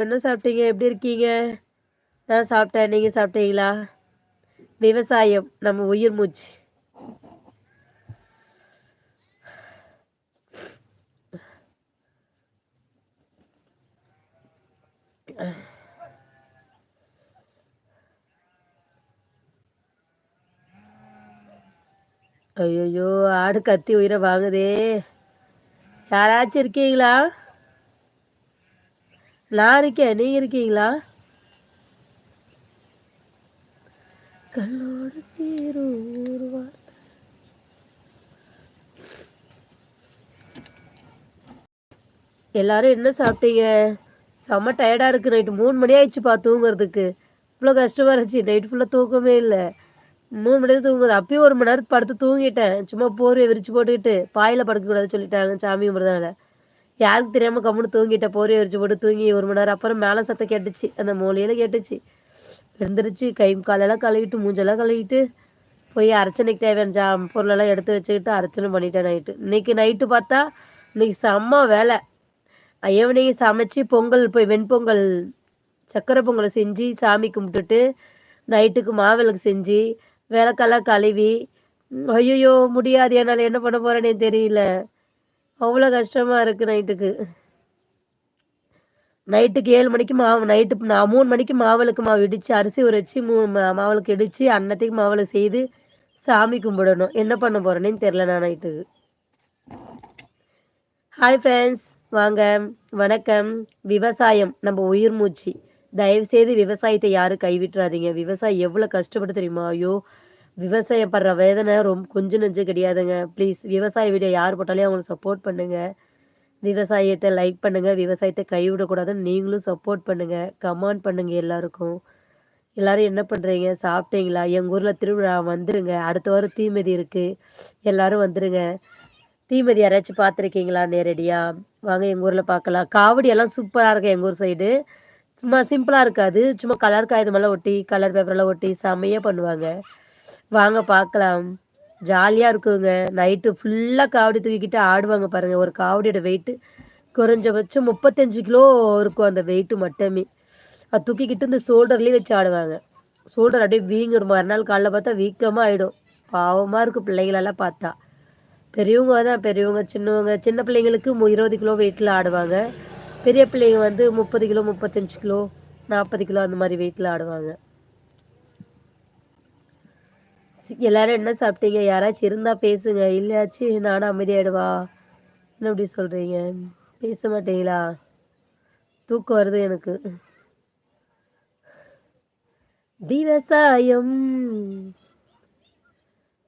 என்ன சாப்பிட்டீங்க? எப்படி இருக்கீங்க? நான் சாப்பிட்டேன். நீங்க சாப்பிட்டீங்களா? விவசாயம் நம்ம உயிர் மூச்சு. ஐயோ ஆடு கத்தி உயிரை வாங்குதே! யாராச்சும் இருக்கீங்களா? நான் இருக்கேன். நீங்க இருக்கீங்களா? கல்லோடு சேரும் ஒரு வார்த்தை. எல்லாரும் என்ன சாப்பிட்டீங்க? செம்ம டயர்டாக இருக்குது நைட்டு மூணு மணி ஆயிடுச்சுப்பா தூங்குறதுக்கு. இவ்வளோ கஷ்டமாக இருந்துச்சு. நைட் ஃபுல்லாக தூக்கமே இல்லை மூணு மணி தான் தூங்குது. அப்பயும் ஒரு மணி நேரம் படுத்து தூங்கிட்டேன். சும்மா போர்வை விரிச்சு போட்டுக்கிட்டு, பாயில் படுக்கக்கூடாதுன்னு சொல்லிட்டாங்க சாமி கும்பிட்றதுனால. யாருக்கு தெரியாம கம்முன்னு தூங்கிட்ட போரி அரிச்சு போட்டு தூங்கி ஒரு மணி நேரம். அப்புறம் மேல சத்தம் கேட்டுச்சு. அந்த மூலையில கேட்டுச்சு. எழுந்திரிச்சு கை காலெல்லாம் கழுவிட்டு, மூஞ்செல்லாம் கழுவிட்டு, போய் அர்ச்சனைக்கு தேவையான ஜா பொருளெல்லாம் எடுத்து வச்சுக்கிட்டு அர்ச்சனை பண்ணிட்டேன் நைட்டு. இன்னைக்கு நைட்டு பார்த்தா, இன்னைக்கு செம்ம வேலை ஐயவனையும் சமைச்சு பொங்கல் போய் வெண்பொங்கல் சக்கரை பொங்கலை செஞ்சு சாமி கும்பிட்டுட்டு, நைட்டுக்கு மாவிளக்கு செஞ்சு, விளக்கெல்லாம் கழுவி, ஐயோ முடியாது என்னால் என்ன பண்ண போறேன்னே தெரியல. அவ்வளோ கஷ்டமா இருக்கு நைட்டுக்கு. நைட்டுக்கு ஏழு மணிக்கு மாவு நைட்டு நான் மூணு மணிக்கு மாவளுக்கு மாவு இடிச்சு, அரிசி ஊற வச்சு மூ மாவளுக்கு இடித்து இடிச்சு, அன்னத்தைக்கு மாவிளக்கு செய்து, சாமி கும்பிடணும். என்ன பண்ண போகிறேன்னு தெரில நான் நைட்டுக்கு. Hi friends. வாங்க. வணக்கம். விவசாயம் நம்ம உயிர் மூச்சு. தயவுசெய்து விவசாயத்தை யாரும் கைவிட்டுறாதீங்க விவசாயி எவ்வளோ கஷ்டப்பட்டு தெரியுமா? ஐயோ! விவசாயம் படுற வேதனை ரொம்ப கொஞ்சம் நெஞ்சு கிடையாதுங்க. ப்ளீஸ் விவசாய வீடியோ யார் போட்டாலும் அவங்களுக்கு சப்போர்ட் பண்ணுங்க. விவசாயத்தை லைக் பண்ணுங்க. விவசாயத்தை கைவிடக்கூடாதுன்னு நீங்களும் சப்போர்ட் பண்ணுங்க. கமெண்ட் பண்ணுங்க எல்லாருக்கும். எல்லாரும் என்ன பண்றீங்க? சாப்பிட்டீங்களா? எங்க ஊர்ல திருவிழா வந்துருங்க. அடுத்த வாரம் தீமதி இருக்கு. எல்லாரும் வந்துருங்க. தீமதி யாராச்சும் பார்த்துருக்கீங்களா நேரடியா? வாங்க எங்க ஊர்ல பார்க்கலாம். காவடி எல்லாம் சூப்பரா இருக்கும் எங்க ஊர் சைடு. சும்மா சிம்பிளா இருக்காது. சும்மா கலர் காகிதமெல்லாம் ஒட்டி, கலர் பேப்பரெல்லாம் ஒட்டி செம்மையா பண்ணுவாங்க. வாங்க பார்க்கலாம். ஜாலியாக இருக்குங்க. நைட்டு ஃபுல்லாக காவடி தூக்கிக்கிட்டு ஆடுவாங்க பாருங்க. ஒரு காவடியோட வெயிட்டு குறைஞ்சபட்சம் 35 கிலோ இருக்கும் அந்த வெயிட்டு மட்டுமே. அது தூக்கிக்கிட்டு இந்த ஷோல்டர்லேயே வச்சு ஆடுவாங்க. ஷோல்டர் அப்படியே வீங்கிடும் மறுநாள் காலைல பார்த்தா வீக்கமாக ஆயிடும். பாவமாக இருக்கும் பிள்ளைங்களெல்லாம் பார்த்தா. பெரியவங்க தான் பெரியவங்க, சின்னவங்க சின்ன பிள்ளைங்களுக்கு மு 20 கிலோ வெயிட்டில் ஆடுவாங்க. பெரிய பிள்ளைங்க வந்து 30 கிலோ, 35 கிலோ, 40 கிலோ அந்த மாதிரி வெயிட்டில் ஆடுவாங்க. எல்லாரும் என்ன சாப்பிட்டீங்க? யாராச்சும் இருந்தா பேசுங்க. இல்லையாச்சும் நானும் அமைதியாயிடுவா என்ன அப்படி சொல்றீங்க? பேச மாட்டீங்களா? தூக்கம் வருது எனக்கு. விவசாயம்.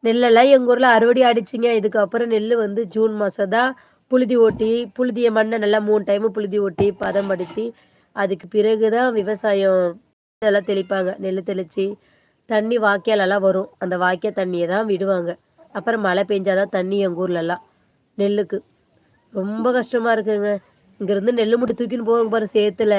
நெல்லெல்லாம் எங்க ஊர்ல அறுவடை ஆயிடுச்சுங்க. இதுக்கப்புறம் நெல்லு வந்து ஜூன் மாசம் தான் புழுதி ஓட்டி, புழுதிய மண்ணை நல்லா மூணு டைமு புழுதி ஓட்டி, பதம் படுத்தி அதுக்கு பிறகு தான் விவசாயம் இதெல்லாம் தெளிப்பாங்க. நெல்லு தெளிச்சு, தண்ணி வாய்க்காலெல்லாம் வரும். அந்த வாய்க்கால் தண்ணியை தான் விடுவாங்க. அப்புறம் மழை பெஞ்சாதான் தண்ணி எங்க ஊர்லலாம். நெல்லுக்கு. ரொம்ப கஷ்டமா இருக்குங்க. இங்கேருந்து நெல்லு மூட்டை தூக்கின்னு போவாங்க பாரு சேத்துல.